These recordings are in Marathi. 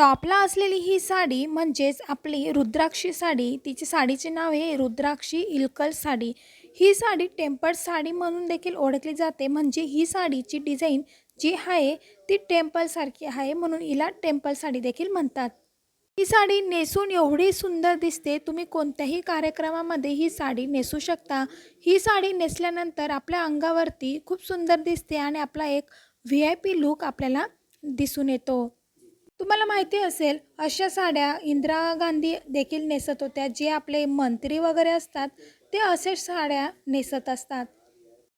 टॉपला असलेली ही साडी म्हणजेच आपली रुद्राक्षी साडी तिची साडीचे नाव आहे रुद्राक्षी इलकल साडी. ही साडी टेम्पर्ड साडी म्हणून देखील ओळखली जाते. म्हणजे ही साडीची डिझाईन जी आहे ती टेम्पलसारखी आहे म्हणून हिला टेम्पल साडी देखील म्हणतात. ही साडी नेसून एवढी सुंदर दिसते तुम्ही कोणत्याही कार्यक्रमामध्ये ही साडी नेसू शकता. ही साडी नेसल्यानंतर आपल्या अंगावरती खूप सुंदर दिसते आणि आपला एक व्ही आय पी लुक आपल्याला दिसून येतो. तुम्हाला माहिती असेल अशा साड्या इंदिरा गांधी देखील नेसत होत्या जे आपले मंत्री वगैरे असतात ते असे साड्या नेसत असतात.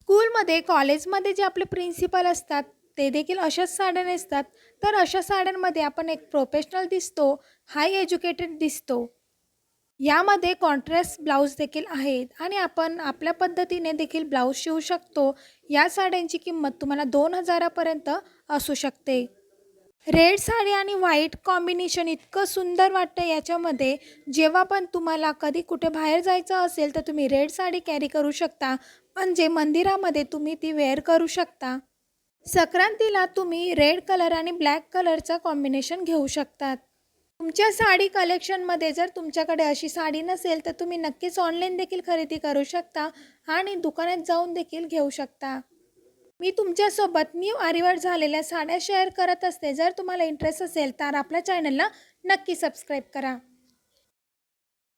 स्कूलमध्ये कॉलेजमध्ये जे आपले प्रिन्सिपल असतात ते देखील अशाच साड्या नेसतात. तर अशा साड्यांमध्ये आपण एक प्रोफेशनल दिसतो हाय एज्युकेटेड दिसतो. यामध्ये कॉन्ट्रास्ट ब्लाऊज देखील आहेत आणि आपण आपल्या पद्धतीने देखील ब्लाऊज शिवू शकतो. या साड्यांची किंमत तुम्हाला दोन हजारापर्यंत असू शकते. रेड साडी आणि व्हाईट कॉम्बिनेशन इतकं सुंदर वाटतं याच्यामध्ये. जेव्हा पण तुम्हाला कधी कुठे बाहेर जायचं असेल तर तुम्ही रेड साडी कॅरी करू शकता. म्हणजे मंदिरामध्ये तुम्ही ती वेअर करू शकता. संक्रांतीला तुम्ही रेड कलर आणि ब्लॅक कलरचा कॉम्बिनेशन घेऊ शकतात. तुमच्या साडी कलेक्शनमध्ये जर तुमच्याकडे अशी साडी नसेल तर तुम्ही नक्कीच ऑनलाईन देखील खरेदी करू शकता आणि दुकानात जाऊन देखील घेऊ शकता. मी तुमच्यासोबत न्यू आरिवर झालेल्या साड्या शेअर करत असते. जर तुम्हाला इंटरेस्ट असेल तर आपल्या चॅनलला नक्की सबस्क्राईब करा.